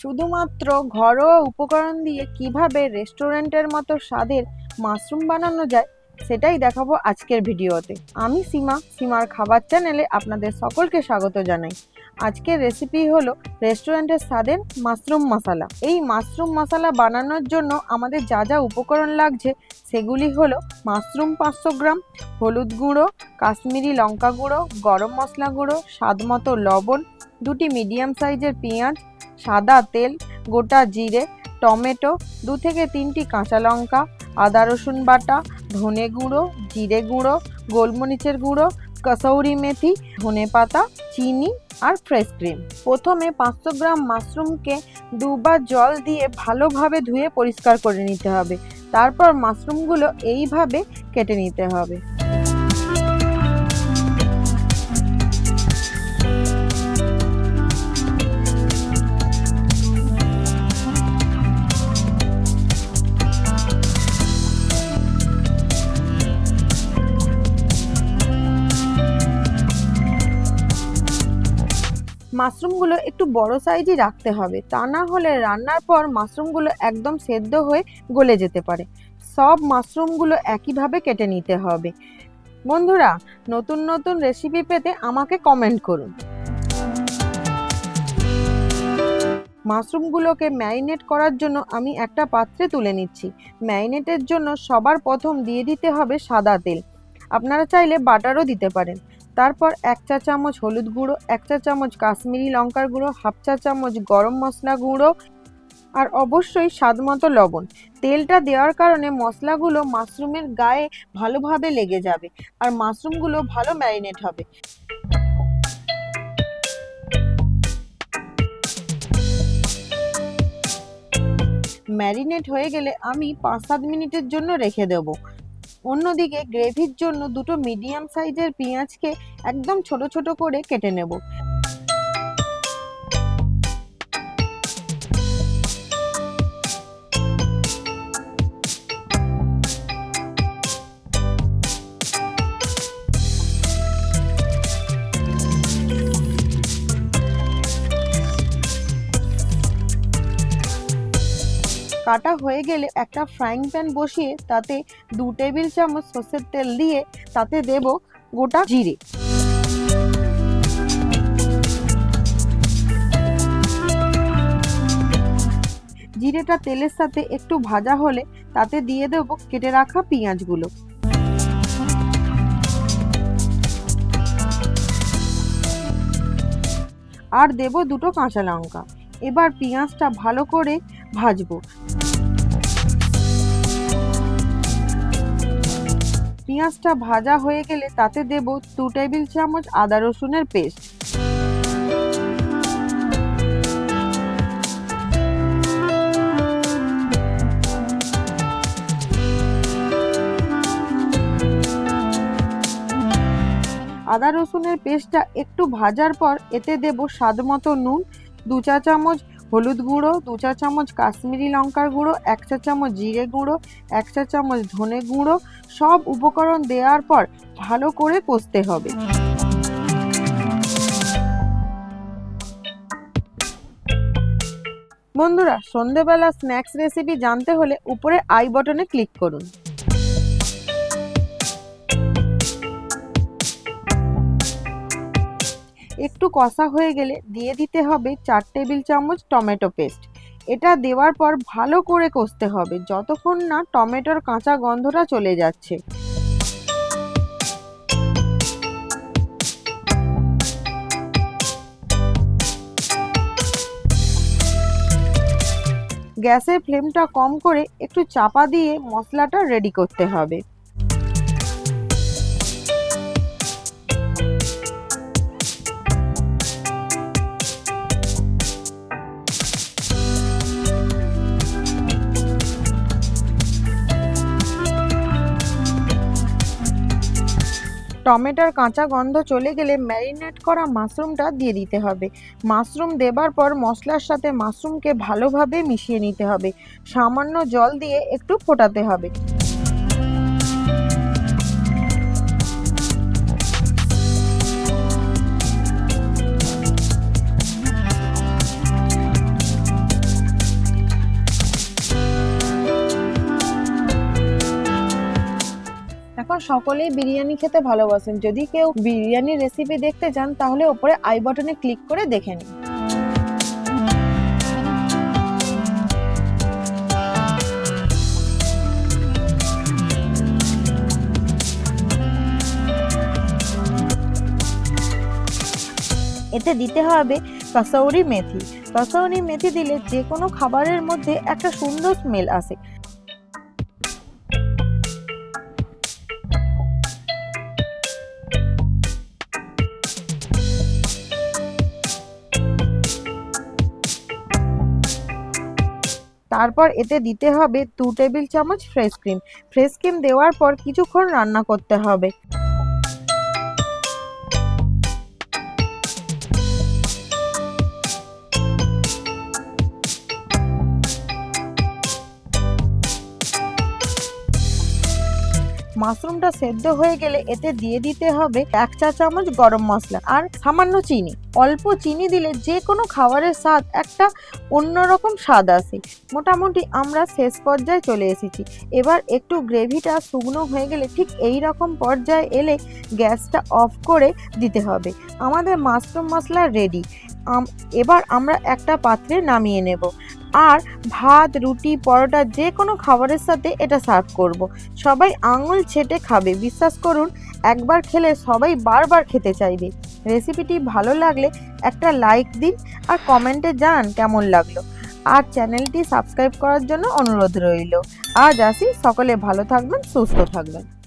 শুধুমাত্র ঘরোয়া উপকরণ দিয়ে কীভাবে রেস্টুরেন্টের মতো স্বাদের মাশরুম বানানো যায়, সেটাই দেখাবো আজকের ভিডিওতে। আমি সীমা, সীমার খাবার চ্যানেলে আপনাদের সকলকে স্বাগত জানাই। আজকের রেসিপি হলো রেস্টুরেন্টের স্বাদের মাশরুম মশলা। এই মাশরুম মশলা বানানোর জন্য আমাদের যা যা উপকরণ লাগছে, সেগুলি হলো মাশরুম পাঁচশো গ্রাম, হলুদ গুঁড়ো, কাশ্মীরি লঙ্কা গুঁড়ো, গরম মশলা গুঁড়ো স্বাদ মতো লবণ, দুটি মিডিয়াম সাইজের পেঁয়াজ সাদা তেল, গোটা জিরে, টমেটো, দু থেকে তিনটি কাঁচা লঙ্কা, আদা রসুন বাটা, ধনে গুঁড়ো, জিরে গুঁড়ো, গোলমরিচের গুঁড়ো, কসৌরি মেথি, ধনে পাতা, চিনি আর ফ্রেশ ক্রিম। প্রথমে পাঁচশো গ্রাম মাশরুমকে দুবার জল দিয়ে ভালোভাবে ধুয়ে পরিষ্কার করে নিতে হবে। তারপর মাশরুমগুলো এইভাবে কেটে নিতে হবে। মাশরুমগুলো একটু বড় সাইজই রাখতে হবে। তা না হলে রান্নার পর মাশরুমগুলো একদম সেদ্ধ হয়ে গলে যেতে পারে। সব মাশরুমগুলো একইভাবে কেটে নিতে হবে। বন্ধুরা, নতুন নতুন রেসিপি পেতে আমাকে কমেন্ট করুন। মাশরুমগুলোকে ম্যারিনেট করার জন্য আমি একটা পাত্রে তুলে নিচ্ছি। ম্যারিনেটের জন্য সবার প্রথম দিয়ে দিতে হবে সাদা তেল। আপনারা চাইলে বাটারও দিতে পারেন। তারপর এক চা চামচ হলুদ গুঁড়ো, এক চা চামচ কাশ্মীরি লঙ্কার গুঁড়ো, হাফ চা চামচ গরম মশলা গুঁড়ো আর অবশ্যই স্বাদ মতো লবণ। তেলটা দেওয়ার কারণে মশলাগুলো মাশরুমের গায়ে ভালোভাবে লেগে যাবে আর মাশরুমগুলো ভালো ম্যারিনেট হবে। ম্যারিনেট হয়ে গেলে আমি পাঁচ সাত মিনিটের জন্য রেখে দেবো। অন্যদিকে গ্রেভির জন্য দুটো মিডিয়াম সাইজের পেঁয়াজকে একদম ছোট ছোট করে কেটে নেব। কাটা হয়ে গেলে একটা ফ্রাইং প্যান বসিয়ে তাতে দু টেবিল চামচ সর্ষের তেল দিয়ে তাতে দেব গোটা জিরে। জিরেটা তেলের সাথে একটু ভাজা হলে তাতে দিয়ে দেবো কেটে রাখা পেঁয়াজগুলো। আর দেব দুটো কাঁচা লঙ্কা। এবার পেঁয়াজটা ভালো করে ভাজবো। পেঁয়াজটা ভাজা হয়ে গেলে তাতে দেব দু টেবিল চামচ আদা রসুনের পেস্ট আদা রসুনের পেস্টটা একটু ভাজার পর এতে দেব স্বাদ মতো নুন, দু চা চামচ হলুদ গুঁড়ো, দু চা চামচ কাশ্মীরি লঙ্কার গুঁড়ো, এক চা চামচ জিরে গুঁড়ো, এক চা চামচ ধনে গুঁড়ো, সব উপকরণ দেওয়ার পর ভালো করে কষতে হবে। বন্ধুরা, সন্ধেবেলা স্ন্যাক্স রেসিপি জানতে হলে উপরে আই বটনে ক্লিক করুন। একটু কষা হয়ে গেলে দিয়ে দিতে হবে চার টেবিল চামচ টমেটো পেস্ট। এটা দেওয়ার পর ভালো করে কষতে হবে যতক্ষণ না টমেটোর কাঁচা গন্ধটা চলে যাচ্ছে। গ্যাসের ফ্লেমটা কম করে একটু চাপা দিয়ে মশলাটা রেডি করতে হবে। টমেটোর কাঁচা গন্ধ চলে গেলে ম্যারিনেট করা মাশরুমটা দিয়ে দিতে হবে। মাশরুম দেবার পর মশলার সাথে মাশরুমকে ভালোভাবে মিশিয়ে নিতে হবে। সামান্য জল দিয়ে একটু ফোটাতে হবে। সকলেই বিরিয়ানি খেতে ভালোবাসেন। যদি কেউ বিরিয়ানির রেসিপি দেখতে চান, তাহলে ওপরে আই বাটনে ক্লিক করে দেখে নিন। এতে দিতে হবে কসৌরি মেথি। কসৌরি মেথি দিলে যে কোনো খাবারের মধ্যে একটা সুন্দর স্মেল আসে। তারপর এতে দিতে হবে দু টেবিল চামচ ফ্রেশ ক্রিম। ফ্রেশ ক্রিম দেওয়ার পর কিছুক্ষণ রান্না করতে হবে। মাশরুমটা সেদ্ধ হয়ে গেলে এতে দিয়ে দিতে হবে এক চা চামচ গরম মশলা আর সামান্য চিনি। অল্প চিনি দিলে যে কোনো খাবারের স্বাদ একটা অন্যরকম স্বাদ আসে। মোটামুটি আমরা শেষ পর্যায়ে চলে এসেছি। এবার একটু গ্রেভিটা শুকনো হয়ে গেলে ঠিক এই রকম পর্যায়ে এলে গ্যাসটা অফ করে দিতে হবে। আমাদের মাশরুম মশলা রেডি। এবার আমরা একটা পাত্রে নামিয়ে নেব। আর ভাত, রুটি, পরোটা, যে কোনো খাবারের সাথে এটা সার্ভ করব। সবাই আঙুল ছেটে খাবে। বিশ্বাস করুন, একবার খেলে সবাই বারবার খেতে চাইবে। রেসিপিটি ভালো লাগলে একটা লাইক দিন আর কমেন্টে জানান কেমন লাগল। আর চ্যানেলটি সাবস্ক্রাইব করার জন্য অনুরোধ রইল। আজ আসি। সকলে ভালো থাকবেন, সুস্থ থাকবেন।